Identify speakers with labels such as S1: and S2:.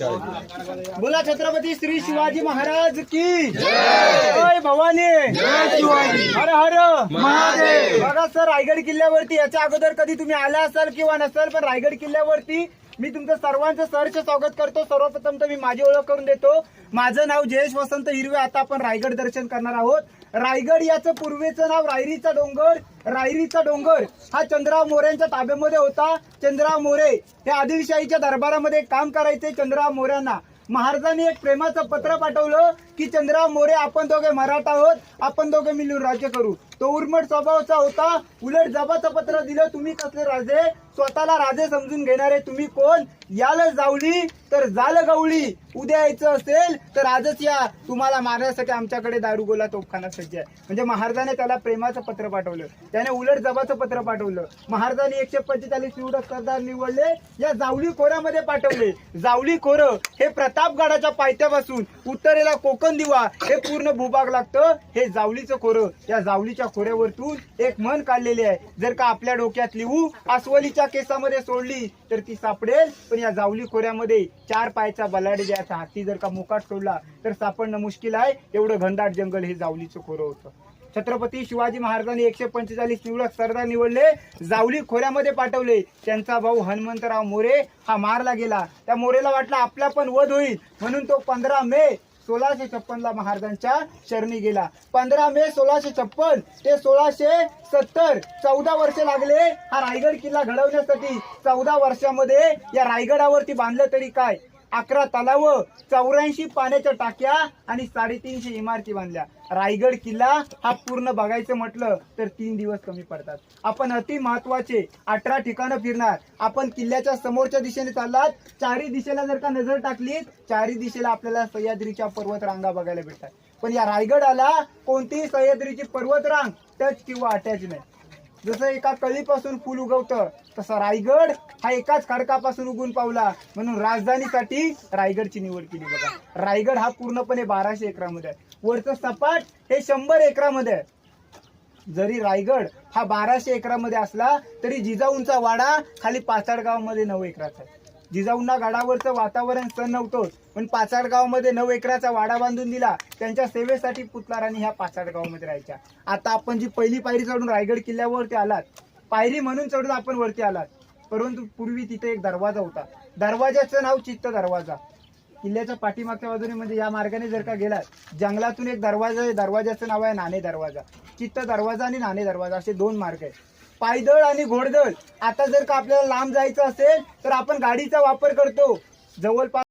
S1: बोला छत्रपती श्री शिवाजी महाराज की जय! भवानी! हर हर! महादेव! बघा सर रायगड किल्ल्यावरती याच्या अगोदर कधी तुम्ही आला असाल किंवा नसाल पण रायगड किल्ल्यावरती मी तुमचं सर्वांचं सहर्ष स्वागत करतो. सर्वप्रथम तर मी माझी ओळख करून देतो. माझं नाव जयेश वसंत हिरवे. आता आपण रायगड दर्शन करणार आहोत. रायगड याचं पूर्वेचं नाव रायरीचा डोंगर. रायरीचा डोंगर हा चंद्रराव मोऱ्यांच्या ताब्यामध्ये होता. चंद्रराव मोरे हे आदिलशाहीच्या दरबारामध्ये काम करायचे. चंद्रराव मोऱ्यांना महाराजांनी एक प्रेमाचं पत्र पाठवलं की चंद्रराव मोरे आपण दोघे मराठा आहोत. आपण दोघे मिळून राज्य करू. तो उर्मट स्वभावाचा होता. उलट जबाचं पत्र दिलं तुम्ही कसले राजे? स्वतःला राजे समजून घेणारे तुम्ही कोण? याल जावली तर जाल गवळी. उद्या यायचं असेल तर आजच या. तुम्हाला मारण्यासाठी आमच्याकडे दारुगोला तोफखाना सज्ज आहे. म्हणजे महाराजाने त्याला प्रेमाचं पत्र पाठवलं. त्याने उलट जबाचं पत्र पाठवलं. महाराजांनी एकशे पंचेचाळीस निवडक सरदार निवडले. या जावली खोऱ्यामध्ये पाठवले. जावली खोरं हे प्रतापगडाच्या पायथ्यापासून उत्तरेला कोकण दिवा. हे पूर्ण भूभाग लागतं. हे जावलीचं खोरं. या जावलीच्या खोऱ्यावरतून एक मन काढलेली आहे. जर का आपल्या डोक्यात लिहू अस्वलीच्या केसामध्ये सोडली तर ती सापडेल. पण या जावली खोऱ्यामध्ये चार पायचा बलाडे द्यायचा हाती जर का मोकाट सोडला तर सापडणं मुश्किल आहे. एवढं घनदाट जंगल हे जावलीचं खोरं होतं. छत्रपती शिवाजी महाराजांनी एकशे पंचेचाळीस निवडक सरदार निवडले जावली खोऱ्यामध्ये पाठवले. त्यांचा भाऊ हनुमंतराव मोरे हा मारला गेला. त्या मोरेला वाटला आपला पण वध होईल. म्हणून तो पंधरा मे सोळाशे छप्पन ला महाराजांच्या शरणी गेला. पंधरा मे सोळाशे छप्पन ते सोळाशे सत्तर चौदा वर्ष लागले हा रायगड किल्ला घडवण्यासाठी. चौदा वर्षामध्ये या रायगडावरती बांधलं तरी काय? अकरा तलाव चौऱ्याऐंशी पाण्याच्या टाक्या आणि साडेतीनशे इमारती बांधल्या. रायगड किल्ला हा पूर्ण बघायचं म्हटलं तर तीन दिवस कमी पडतात. आपण अति महत्त्वाचे अठरा ठिकाणं फिरणार. आपण किल्ल्याच्या समोरच्या दिशेने चाललात. चारी दिशेला जर का नजर टाकली चारी दिशेला आपल्याला सह्याद्रीच्या पर्वत रांगा बघायला भेटतात. पण या रायगडाला कोणतीही सह्याद्रीची पर्वतरांग टच किंवा अटॅच नाही जसं एका कळीपासून फुल उगवतं तसं रायगड हा एकाच खडकापासून उगून पावला. म्हणून राजधानीसाठी रायगडची निवड केली बघा. रायगड हा पूर्णपणे बाराशे एकरामध्ये आहे. वरचं सपाट हे शंभर एकरामध्ये आहे. जरी रायगड हा बाराशे एकरामध्ये असला तरी जिजाऊंचा वाडा खाली पाचाडगावमध्ये नऊ एकराचा आहे. जिजाऊंना गडावरचं वातावरण सण नव्हतं पण पाचाड गावामध्ये नऊ एकराचा वाडा बांधून दिला. त्यांच्या सेवेसाठी पुतलाराणी ह्या पाचाड गावामध्ये राहायच्या. आता आपण जी पहिली पायरी चढून रायगड किल्ल्यावरती आलात पायरी म्हणून चढून आपण वरती आलात. परंतु पूर्वी तिथे एक दरवाजा होता. दरवाजाचं नाव चित्त दरवाजा. किल्ल्याच्या पाठीमागच्या बाजूने म्हणजे या मार्गाने जर का गेलात जंगलातून एक दरवाजा आहे दरवाजाचं नाव आहे नाणे दरवाजा. चित्त दरवाजा आणि नाणे दरवाजा असे दोन मार्ग आहेत. पायदळ आणि घोडदळ. आता जर का आपल्याला लांब जायचं असेल तर आपण गाडीचा वापर करतो. जवळपास